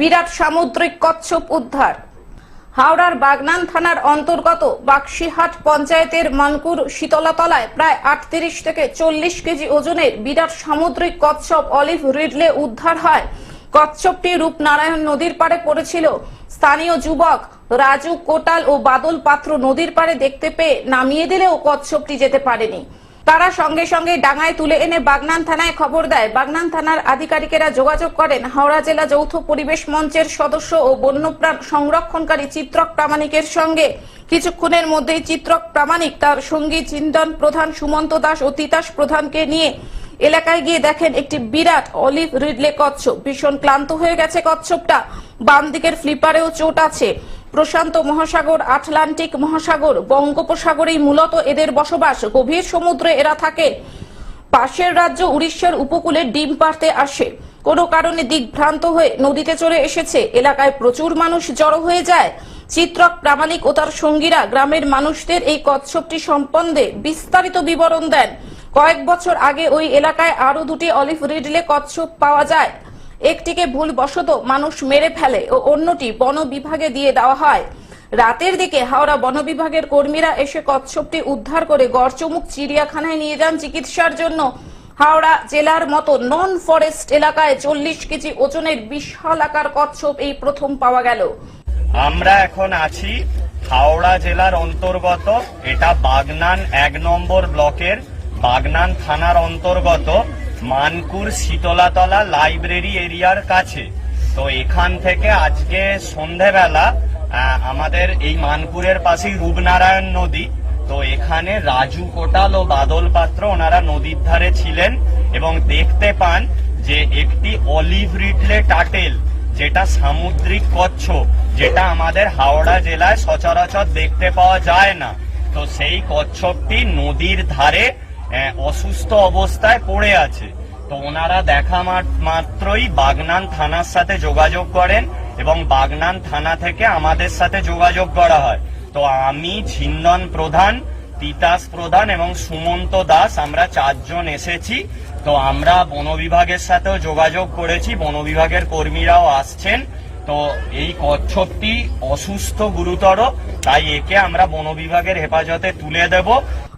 বিরাট সামুদ্রিক কচ্ছপ উদ্ধার। হাওড়ার বাগনান থানার অন্তর্গত বাক্সিহাট পঞ্চায়েতের মানকুর শীতলাতলায় প্রায় আটত্রিশ থেকে চল্লিশ কেজি ওজনের বিরাট সামুদ্রিক কচ্ছপ অলিভ রিডলে উদ্ধার হয়। কচ্ছপটি রূপনারায়ণ নদীর পাড়ে পড়েছিল। স্থানীয় যুবক রাজু কোটাল ও বাদল পাত্র নদীর পাড়ে দেখতে পেয়ে নামিয়ে দিলেও কচ্ছপটি যেতে পারেনি। তারা সঙ্গে সঙ্গে ডাঙায় তুলে এনে বাগনান থানায় খবর দেয়। বাগনান থানার আধিকারিকেরা যোগাযোগ করেন। হাওড়া জেলা যৌথ পরিবেশ মঞ্চের সদস্য ও বন্যপ্রাণ সংরক্ষণকারী চিত্রক প্রামাণিকের সঙ্গে। কিছুক্ষণের মধ্যেই চিত্রক প্রামাণিক তার সঙ্গী চিন্তন প্রধান সুমন্ত দাস ও তিতাস প্রধানকে নিয়ে এলাকায় গিয়ে দেখেন একটি বিরাট অলিভ রিডলে কচ্ছপ। ভীষণ ক্লান্ত হয়ে গেছে কচ্ছপটা। বাম দিকের ফ্লিপারেও চোট আছে। প্রশান্ত মহাসাগর, আটলান্টিক মহাসাগর, বঙ্গোপসাগরেই মূলত এদের বসবাস। গভীর সমুদ্রে এরা থাকে। পাশের রাজ্য উড়িষ্যার উপকূলে ডিম পাড়তে আসে। কোনো কারণে দিকভ্রান্ত হয়ে নদীতে চলে এসেছে। এলাকায় প্রচুর মানুষ জড়ো হয়ে যায়। চিত্রক প্রামাণিক ও তার সঙ্গীরা গ্রামের মানুষদের এই কচ্ছপটি সম্বন্ধে বিস্তারিত বিবরণ দেন। কয়েক বছর আগে ওই এলাকায় আরও দুটি অলিভ রিডলে কচ্ছপ পাওয়া যায়। একটিকে ভুলবশত মানুষ মেরে ফেলে ও অন্যটি বন বিভাগে দিয়ে দেওয়া হয়। রাতের দিকে হাওড়া বন বিভাগের কর্মীরা এসে কচ্ছপটি উদ্ধার করে গড়চমুক চিড়িয়াখানায় নিয়ে যান চিকিৎসার জন্য। হাওড়া জেলার মতো নন ফরেস্ট এলাকায় চল্লিশ কেজি ওজনের বিশাল আকার কচ্ছপ এই প্রথম পাওয়া গেল। আমরা এখন আছি হাওড়া জেলার অন্তর্গত, এটা বাগনান এক নম্বর ব্লকের বাগনান থানার অন্তর্গত। মানকুর শীতলাতলা লাইব্রেরি এরিয়ার কাছে। তো এখান থেকে আজকে সন্ধেবেলা আমাদের এই মানকুরের পাশেই রূপনারায়ণ নদী। তো এখানে রাজু কোটাল ও বাদল পাত্র ওনারা নদীর ধারে ছিলেন এবং দেখতে পান যে একটি অলিভ রিডলে টাটেল, যেটা সামুদ্রিক কচ্ছপ যেটা আমাদের হাওড়া জেলায় সচরাচর দেখতে পাওয়া যায় না। তো সেই কচ্ছপটি নদীর ধারে অসুস্থ অবস্থায় পড়ে আছে। তো ওনারা দেখা মাত- মাত্রই বাগনান থানার সাথে যোগাযোগ করেন এবং বাগনান থানা থেকে আমাদের সাথে যোগাযোগ করা হয়। তো আমি ছিন্দন প্রধান, তিতাস প্রধান এবং সুমন্ত দাস, আমরা চারজন এসেছি। তো আমরা বন বিভাগের সাথেও যোগাযোগ করেছি, বন বিভাগের কর্মীরাও আসছেন। তো এই কচ্ছপটি অসুস্থ গুরুতর, তাই একে আমরা বন বিভাগের হেফাজতে তুলে দেব।